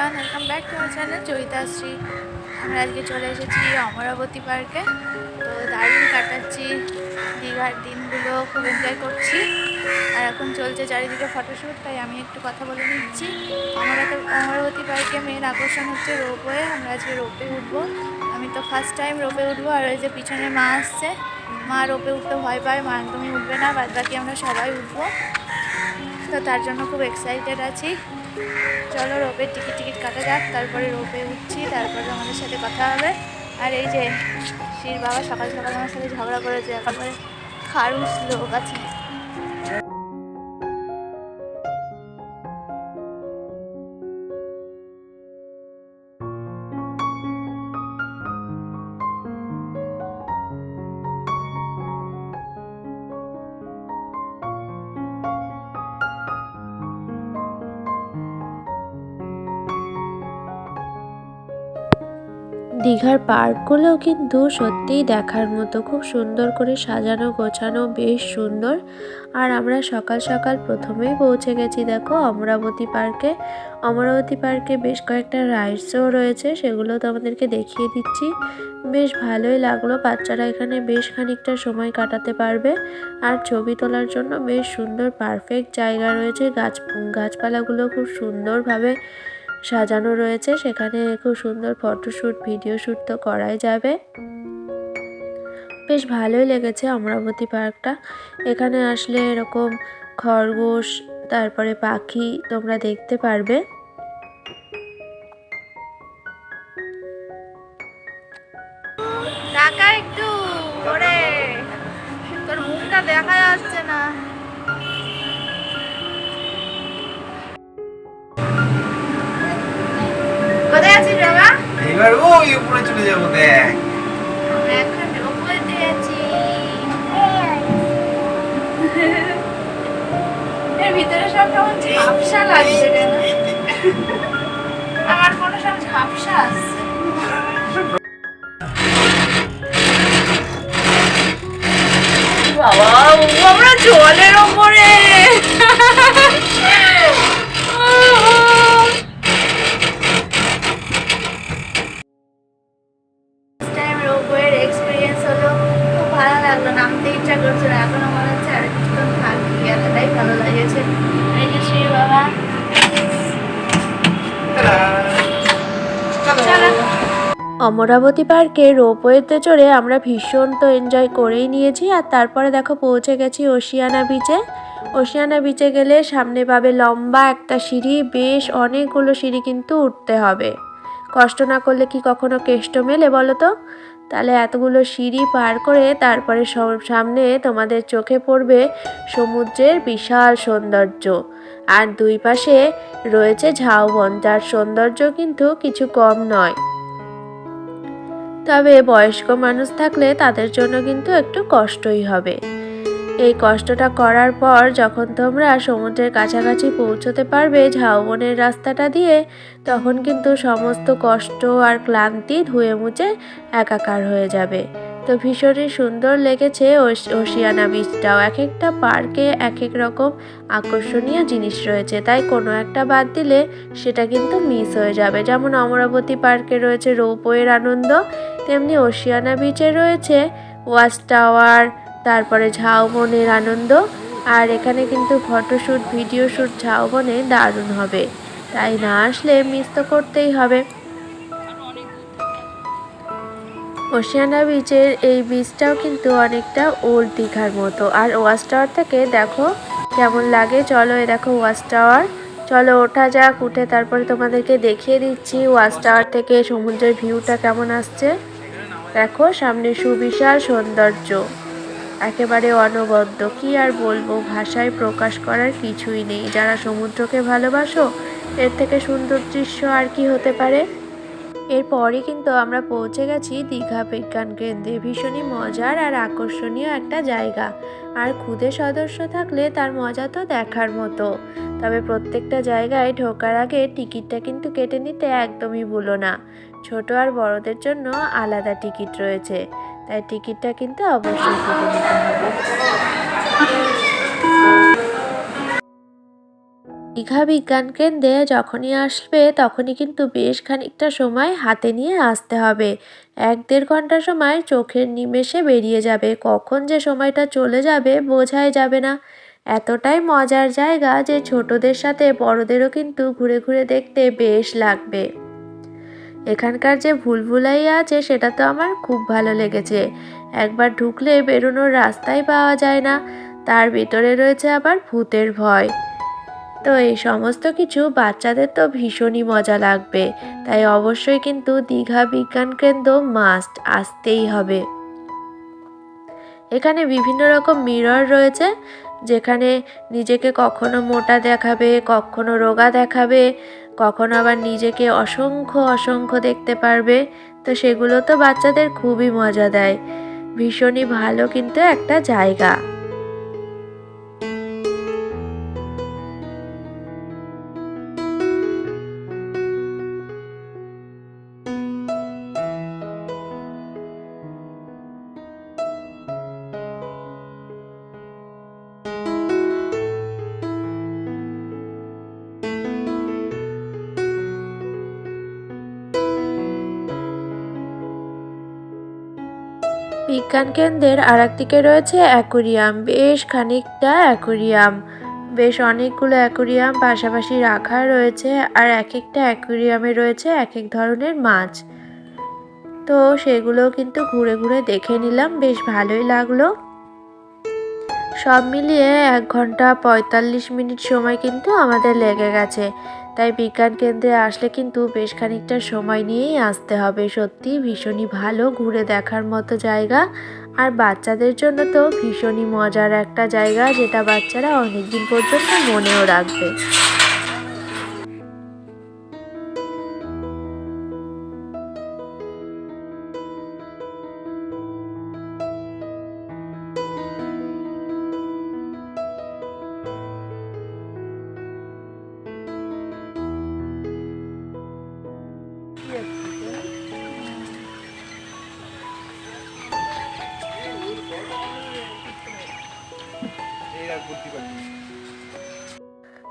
Everyone welcome back to আমার channel Chaitashree আমরা আজকে চলে এসেছি অমরাবতী পার্কে তো দারুণ কাটাচ্ছি, দীঘার দিনগুলো খুব এনজয় করছি। আর এখন চলছে চারিদিকে ফটোশ্যুট তাই আমি একটু কথা বলে নিচ্ছি। আমরা তো অমরাবতী পার্কে মেন আকর্ষণ হচ্ছে রোপওয়ে আমরা আজকে রোপে উঠবো। আমি তো ফার্স্ট টাইম রোপে উঠবো, আর ওই যে পিছনে মা আসছে। মা রোপে উঠতে ভয় পায়, মা একদমই উঠবে না বাদ বাকি আমরা সবাই উঠবো। তো তার জন্য খুব এক্সাইটেড আছি। চলো রোপের টিকিট টিকিট কাটা যাক, তারপরে রোপে উঠছি, তারপরে আমাদের সাথে কথা হবে। আর এই যে শির বাবা সকাল সকাল আমার সাথে ঝগড়া করেছে এখন খারুস লোক আছে। দীঘার পার্কগুলোও কিন্তু সত্যিই দেখার মতো। খুব সুন্দর করে সাজানো, গোছানো, বেশ সুন্দর। আর আমরা সকাল সকাল প্রথমেই পৌঁছে গেছি, দেখো, অমরাবতী পার্কে। অমরাবতী পার্কে বেশ কয়েকটা রাইডসও রয়েছে, সেগুলো তো আমাদেরকে দেখিয়ে দিচ্ছি। বেশ ভালোই লাগল, বাচ্চারা এখানে বেশ খানিকটা সময় কাটাতে পারবে। আর ছবি তোলার জন্য বেশ সুন্দর, পারফেক্ট জায়গা রয়েছে। গাছ, গাছপালাগুলো খুব সুন্দরভাবে সাজানো রয়েছে। সেখানে খুব সুন্দর ফটোশ্যুট ভিডিও শ্যুট তো করাই যাবে। বেশ ভালোই লেগেছে অমরাবতী পার্কটা। এখানে আসলে এরকম খরগোশ, তারপরে পাখি তোমরা দেখতে পারবে। কেমন ঝাপসা লাগছে কেন আমার ফোনে সব ঝাপসা আসছে অমরাবতী পার্কে রোপওয়েতে চড়ে আমরা ভীষণ তো এনজয় করেই নিয়েছি। আর তারপরে দেখো পৌঁছে গেছি ওশিয়ানা বিচে ওশিয়ানা বিচে গেলে সামনে পাবে লম্বা একটা সিঁড়ি, বেশ অনেকগুলো সিঁড়ি কিন্তু উঠতে হবে। কষ্ট না করলে কি কখনো কেষ্ট মেলে বলো তো? তাহলে এতগুলো সিঁড়ি পার করে তারপরে সামনে তোমাদের চোখে পড়বে সমুদ্রের বিশাল সৌন্দর্য। আর দুই পাশে রয়েছে ঝাউবন, যার সৌন্দর্য কিন্তু কিছু কম নয়। তবে বয়স্ক মানুষ থাকলে তাদের জন্য কিন্তু একটু কষ্টই হবে। এই কষ্টটা করার পর যখন তোমরা সমুদ্রের কাছাকাছি পৌঁছতে পারবে ঝাউবনের রাস্তাটা দিয়ে, তখন কিন্তু সমস্ত কষ্ট আর ক্লান্তি ধুয়ে মুছে একাকার হয়ে যাবে। তো ভীষণই সুন্দর লেগেছে ওশ- ওশিয়ানা বিচটাও। এক একটা পার্কে এক এক রকম আকর্ষণীয় জিনিস রয়েছে। তাই কোনো একটা বাদ দিলে সেটা কিন্তু মিস হয়ে যাবে। যেমন অমরাবতী পার্কে রয়েছে রৌপোয়ের আনন্দ, তেমনি ওশিয়ানা বিচে রয়েছে ওয়াচ টাওয়ার, তারপরে ঝাউবনের আনন্দ, আর এখানে কিন্তু ফটোশ্যুট ভিডিও শ্যুট ঝাউবনে দারুণ হবে। তাই না আসলে মিস তো করতেই হবে। ওশিয়ানা বিচের এই বিচটাও কিন্তু অনেকটা ওল্ড দীঘার মতো। আর ওয়াচ টাওয়ার থেকে দেখো কেমন লাগে। চলো এ দেখো ওয়াচ টাওয়ার চলো ওঠা যাক, উঠে তারপরে তোমাদেরকে দেখিয়ে দিচ্ছি ওয়াচ টাওয়ার থেকে সমুদ্রের ভিউটা কেমন আসছে। দেখো সামনে সুবিশাল সৌন্দর্য। একেবারে অনবদ্য। কি আর বলব, ভাষায় প্রকাশ করার কিছুই নেই। যারা সমুদ্রকে ভালোবাসো, এর থেকে সুন্দর দৃশ্য আর কি হতে পারে? এরপরই কিন্তু আমরা পৌঁছে গেছি দীঘা বিজ্ঞান কেন্দ্রে। ভীষণই মজার আর আকর্ষণীয় একটা জায়গা। আর খুদে সদস্য থাকলে তার মজা তো দেখার মতো। তবে প্রত্যেকটা জায়গায় ঢোকার আগে টিকিটটা কিন্তু কেটে নিতে একদমই ভুলো না। ছোট আর বড়দের জন্য আলাদা টিকিট রয়েছে। তাই টিকিটটা কিন্তু অবশ্যই কেটে নিতে হবে। দীঘা বিজ্ঞান কেন্দ্রে যখনই আসবে, তখনই কিন্তু বেশ খানিকটা সময় হাতে নিয়ে আসতে হবে। এক দেড় ঘণ্টা সময় চোখের নিমেষে বেরিয়ে যাবে। কখন যে সময়টা চলে যাবে বোঝাই যাবে না। এতটাই মজার জায়গা যে ছোটদের সাথে বড়দেরও কিন্তু ঘুরে ঘুরে দেখতে বেশ লাগবে। এখানকার যে ভুলভুলাইয়া আছে, সেটা তো আমার খুব ভালো লেগেছে। একবার ঢুকলে বেরোনোর রাস্তাই পাওয়া যায় না। তার ভিতরে রয়েছে আবার ভূতের ভয়। তো এই সমস্ত কিছু বাচ্চাদের তো ভীষণই মজা লাগবে। তাই অবশ্যই কিন্তু দীঘা বিজ্ঞান কেন্দ্র মাস্ট আসতেই হবে। এখানে বিভিন্ন রকম মিরর রয়েছে, যেখানে নিজেকে কখনো মোটা দেখাবে, কখনো রোগা দেখাবে, কখনো আবার নিজেকে অসংখ্য অসংখ্য দেখতে পারবে। তো সেগুলো তো বাচ্চাদের খুবই মজা দেয়। ভীষণই ভালো কিন্তু একটা জায়গা। বিজ্ঞান কেন্দ্রের আর একদিকে রয়েছে অ্যাকোরিয়াম, বেশ খানিকটা অ্যাকোরিয়াম। বেশ অনেকগুলো অ্যাকোরিয়াম পাশাপাশি রাখা রয়েছে আর এক একটা অ্যাকোরিয়ামে রয়েছে এক এক ধরনের মাছ। তো সেগুলো কিন্তু ঘুরে ঘুরে দেখে নিলাম, বেশ ভালোই লাগল। সব মিলিয়ে এক ঘণ্টা পঁয়তাল্লিশ মিনিট সময় কিন্তু আমাদের লেগে গেছে। তাই বিজ্ঞান কেন্দ্রে আসলে কিন্তু বেশ খানিকটা সময় নিয়েই আসতে হবে। সত্যি ভীষণই ভালো ঘুরে দেখার মতো জায়গা। আর বাচ্চাদের জন্য তো ভীষণই মজার একটা জায়গা যেটা বাচ্চারা অনেকদিন পর্যন্ত মনেও রাখবে।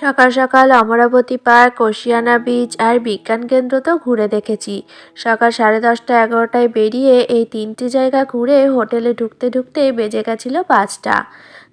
সকাল সকাল অমরাবতী পার্ক, ওশিয়ানা বিচ আর বিজ্ঞান কেন্দ্র তো ঘুরে দেখেছি। সকাল সাড়ে দশটা এগারোটায় বেরিয়ে এই তিনটি জায়গা ঘুরে হোটেলে ঢুকতে ঢুকতে বেজে গেছিল পাঁচটা।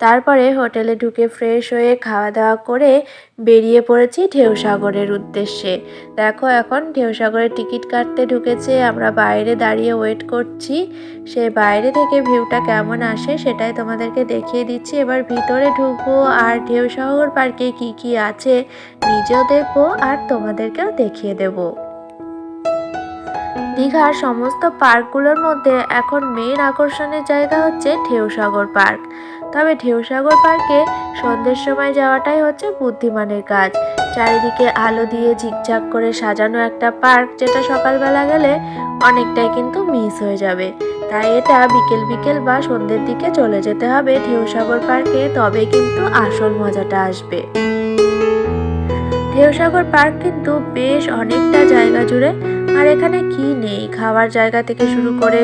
তারপরে হোটেলে ঢুকে ফ্রেশ হয়ে খাওয়া দাওয়া করে বেরিয়ে পড়েছি ঢেউসাগরের উদ্দেশ্যে। দেখো এখন ঢেউসাগরের টিকিট কাটতে ঢুকেছে, আমরা বাইরে দাঁড়িয়ে ওয়েট করছি। সে বাইরে থেকে ভিউটা কেমন আসে সেটাই তোমাদেরকে দেখিয়ে দিচ্ছি। এবার ভিতরে ঢুকবো আর ঢেউসাগর পার্কে কি কি আছে নিজেও দেখব আর তোমাদেরকেও দেখিয়ে দেবো। দীঘার সমস্ত পার্কগুলোর মধ্যে এখন মেন আকর্ষণের জায়গা হচ্ছে ঢেউসাগর পার্ক। তবে ঢেউসাগর পার্কে সন্ধ্যের সময় যাওয়াটাই হচ্ছে বুদ্ধিমানের কাজ। চারিদিকে আলো দিয়ে ঝিকঝাক করে সাজানো একটা পার্ক যেটা সকালবেলা গেলে অনেকটাই কিন্তু মিস হয়ে যাবে। তাই এটা বিকেল বিকেল বা সন্ধ্যের দিকে চলে যেতে হবে ঢেউসাগর পার্কে, তবে কিন্তু আসল মজাটা আসবে। ঢেউসাগর পার্ক কিন্তু বেশ অনেকটা জায়গা জুড়ে, আর এখানে কি নেই? খাওয়ার জায়গা থেকে শুরু করে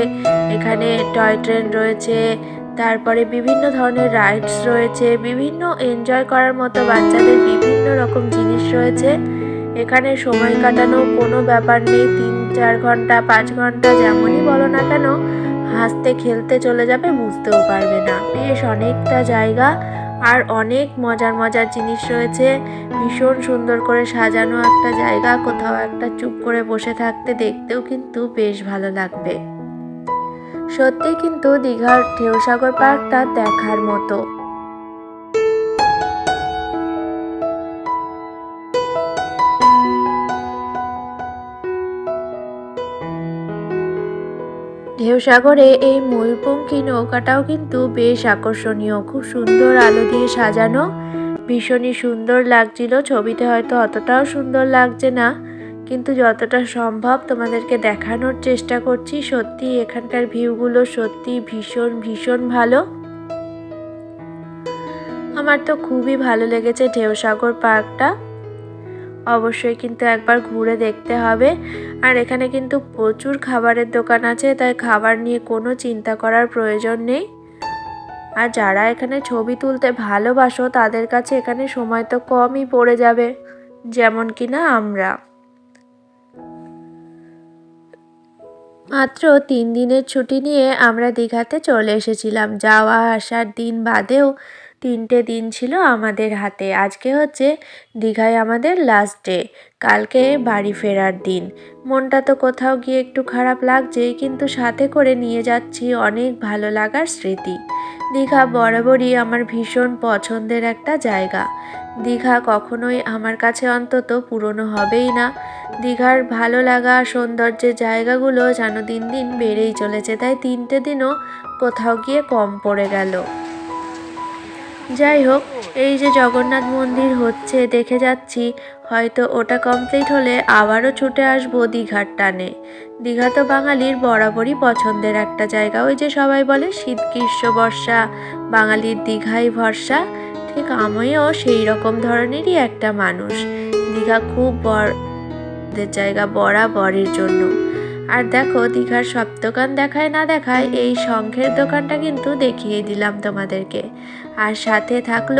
এখানে টয় ট্রেন রয়েছে তারপরে বিভিন্ন ধরনের রাইডস রয়েছে, বিভিন্ন এনজয় করার মতো বাচ্চাদের বিভিন্ন রকম জিনিস রয়েছে। এখানে সময় কাটানো কোনো ব্যাপার নেই, তিন, চার ঘণ্টা, পাঁচ ঘণ্টা যেমনই বলো না কেন, হাসতে খেলতে চলে যাবে, বুঝতেও পারবে না। বেশ অনেকটা জায়গা আর অনেক মজার মজার জিনিস রয়েছে। ভীষণ সুন্দর করে সাজানো একটা জায়গা, কোথাও একটা চুপ করে বসে থাকতে দেখতেও কিন্তু বেশ ভালো লাগবে। সত্যি কিন্তু দীঘার ঢেউসাগর পার্কটা দেখার মতো। ঢেউসাগরে এই ময়ূরপঙ্খী নৌকাটাও কিন্তু বেশ আকর্ষণীয়। খুব সুন্দর আলো দিয়ে সাজানো। ভীষণই সুন্দর লাগছিল। ছবিতে হয়তো অতটাও সুন্দর লাগছে না। কিন্তু যতটা সম্ভব তোমাদেরকে দেখানোর চেষ্টা করছি। সত্যি, এখানকার ভিউগুলো সত্যি ভীষণ ভীষণ ভালো। আমার তো খুবই ভালো লেগেছে ঢেউসাগর পার্কটা। অবশ্যই কিন্তু একবার ঘুরে দেখতে হবে। আর এখানে কিন্তু প্রচুর খাবারের দোকান আছে, তাই খাবার নিয়ে কোনো চিন্তা করার প্রয়োজন নেই। আর যারা এখানে ছবি তুলতে ভালোবাসো, তাদের কাছে এখানে সময় তো কমই পড়ে যাবে। যেমন কিনা আমরা। মাত্র তিন দিনের ছুটি নিয়ে আমরা দীঘাতে চলে এসেছিলাম। যাওয়া আসার দিন বাদেও তিনটে দিন ছিল আমাদের হাতে। আজকে হচ্ছে দীঘায় আমাদের লাস্ট ডে কালকে বাড়ি ফেরার দিন। মনটা তো কোথাও গিয়ে একটু খারাপ লাগছেই, কিন্তু সাথে করে নিয়ে যাচ্ছি অনেক ভালো লাগার স্মৃতি। দীঘা বরাবরই আমার ভীষণ পছন্দের একটা জায়গা। দীঘা কখনোই আমার কাছে অন্তত পুরনো হবেই না। দীঘার ভালো লাগা সৌন্দর্যের জায়গাগুলো যেন দিন দিন বেড়েই চলেছে, তাই তিনটে দিনও কোথাও গিয়ে কম পড়ে গেল। যাই হোক, এই যে জগন্নাথ মন্দির হচ্ছে, দেখে যাচ্ছি। হয়তো ওটা কমপ্লিট হলে আবারও ছুটে আসব দীঘার টানে। দীঘা তো বাঙালির বরাবরই পছন্দের একটা জায়গা। ওই যে সবাই বলে শীত, গ্রীষ্ম, বর্ষা। বাঙালির দীঘাই ভরসা। ঠিক আমিও সেই রকম ধরনেরই একটা মানুষ। দীঘা খুব বড় জায়গা বরাবরের জন্য। আর দেখো, দীঘার সব দোকান দেখায় না দেখায় এই শঙ্খের দোকানটা কিন্তু দেখিয়ে দিলাম তোমাদেরকে। আর সাথে থাকল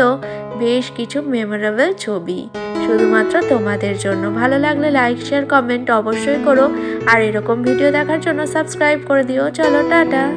বেশ কিছু মেমোরেবল ছবি। শুধুমাত্র তোমাদের জন্য। ভালো লাগলে লাইক শেয়ার কমেন্ট অবশ্যই করো। আর এরকম ভিডিও দেখার জন্য সাবস্ক্রাইব করে দিও। চলো, টাটা।